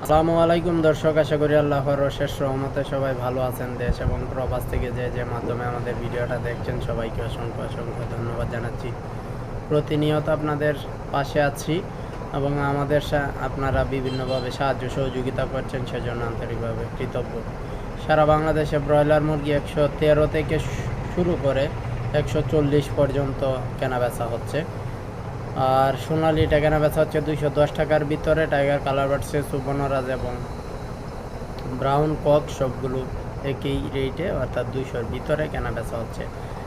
আসসালামু আলাইকুম দর্শক, আশা করি আল্লাহর শেষ রহমতে সবাই ভালো আছেন দেশ এবং প্রবাস থেকে যে যে মাধ্যমে আমাদের ভিডিওটা দেখছেন, সবাইকে অসংখ্য অসংখ্য ধন্যবাদ জানাচ্ছি। প্রতিনিয়ত আপনাদের পাশে আছি এবং আমাদের আপনারা বিভিন্নভাবে সাহায্য সহযোগিতা করছেন সেজন্য আন্তরিকভাবে কৃতজ্ঞ। সারা বাংলাদেশে ব্রয়লার মুরগি একশো তেরো থেকে শুরু করে একশো চল্লিশ পর্যন্ত কেনা বেচা হচ্ছে। আর সোনালিটা কেনা বেচা হচ্ছে দুইশো দশ টাকার ভিতরে। টাইগার, কালার বাড়ছে সুবর্ণরাজ এবং ব্রাউন কক সবগুলো একই রেটে অর্থাৎ দুইশোর ভিতরে কেনা বেচা হচ্ছে।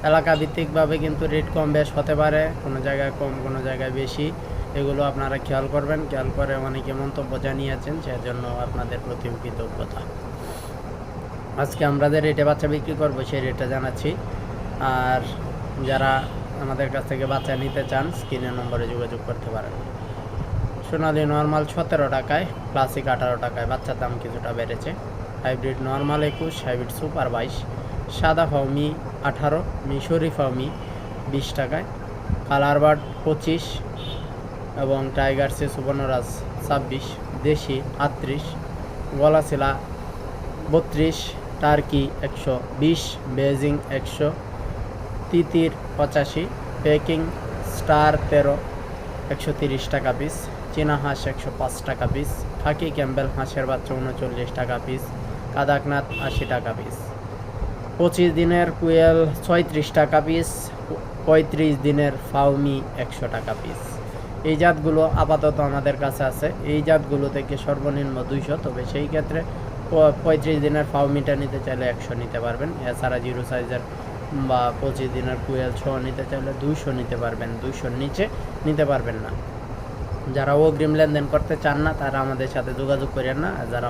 এলাকা ভিত্তিকভাবে কিন্তু রেট কম বেশ হতে পারে, কোনো জায়গায় কম, কোনো জায়গায় বেশি। এগুলো আপনারা খেয়াল করবেন, খেয়াল করে অনেকে মন্তব্য জানিয়েছেন, সেজন্য আপনাদের প্রতি কৃতজ্ঞতা। আজকে আমরা যে রেটে বাচ্চা বিক্রি করব, সেই রেটটা জানাচ্ছি। আর যারা আমাদের কাছ থেকে বাচ্চা নিতে চান স্ক্রিনের নম্বরে যোগাযোগ করতে পারেন। সোনালি নর্মাল সতেরো টাকায়, ক্লাসিক আঠারো টাকায়, বাচ্চার দাম কিছুটা বেড়েছে। হাইব্রিড নর্মাল একুশ, হাইব্রিড সুপার বাইশ, সাদা ফাউমি আঠারো, মিশরি ফাউমি বিশ টাকায়, কালার বার্ড পঁচিশ এবং টাইগার সে সুবর্ণরাজ ছাব্বিশ, দেশি আটত্রিশ, গলাশিলা বত্রিশ, টার্কি একশো বিশ, বেজিং একশো তিতির পঁচাশি, পেকিং স্টার তেরো, একশো তিরিশ টাকা পিস, চীনা হাঁস একশো পাঁচ টাকা পিস, ফাঁকি ক্যাম্বেল হাঁসের বাচ্চা উনচল্লিশ টাকা পিস, কাদাকনাথ আশি টাকা পিস। পঁচিশ দিনের কুয়েল ছয়ত্রিশ টাকা পিস, পঁয়ত্রিশ দিনের ফাউমি একশো টাকা পিস। এই জাতগুলো আপাতত আমাদের কাছে আছে। এই জাতগুলো থেকে সর্বনিম্ন দুইশো, তবে সেই ক্ষেত্রে পঁয়ত্রিশ দিনের ফাউমিটা নিতে চাইলে একশো নিতে পারবেন। এছাড়া জিরো সাইজের বা পঁচিশ দিনের কুয়েল ছ নিতে চাইলে দুইশো নিতে পারবেন, দুইশোর নিচে নিতে পারবেন না। যারা অগ্রিম লেনদেন করতে চান না, তারা আমাদের সাথে যোগাযোগ করেন না। যারা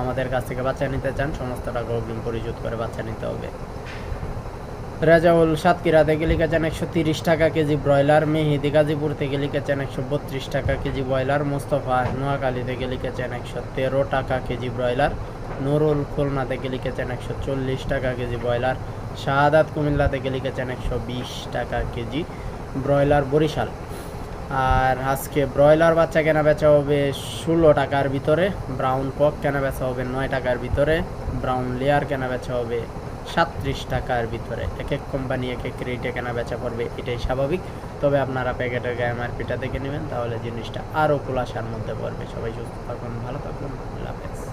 আমাদের কাছ থেকে বাচ্চা নিতে চান, সমস্ত টাকা অগ্রিম পরিশোধ করে বাচ্চা নিতে হবে। রাজাউল সাতক্ষীরা থেকে লিখেছেন একশো তিরিশ টাকা কেজি ব্রয়লার, মেহেদি গাজীপুর থেকে লিখেছেন একশো বত্রিশ টাকা কেজি ব্রয়লার, মোস্তফা নোয়াখালী থেকে লিখেছেন একশো তেরো টাকা কেজি ব্রয়লার, নুরুল খুলনা থেকে লিখেছেন একশো চল্লিশ টাকা কেজি ব্রয়লার শাহাদাত কুমিল্লা থেকে লিখেছেন একশো বিশ টাকা কেজি ব্রয়লার বরিশাল। আর আজকে ব্রয়লার বাচ্চা কেনা বেচা হবে ষোলো টাকার ভিতরে ব্রাউন কক কেনা বেচা হবে নয় টাকার ভিতরে ব্রাউন লেয়ার কেনা বেচা হবে সাতত্রিশ টাকার ভিতরে। এক এক কোম্পানি এক এক রেটে কেনা বেচা করবে, এটাই স্বাভাবিক। তবে আপনারা প্যাকেটের গায়ে এমআরপিটা দেখে নেবেন, তাহলে জিনিসটা আরও খোলাসার মধ্যে পড়বে। সবাই সুস্থ থাকুন, ভালো থাকুন, আল্লাহ হাফেজ।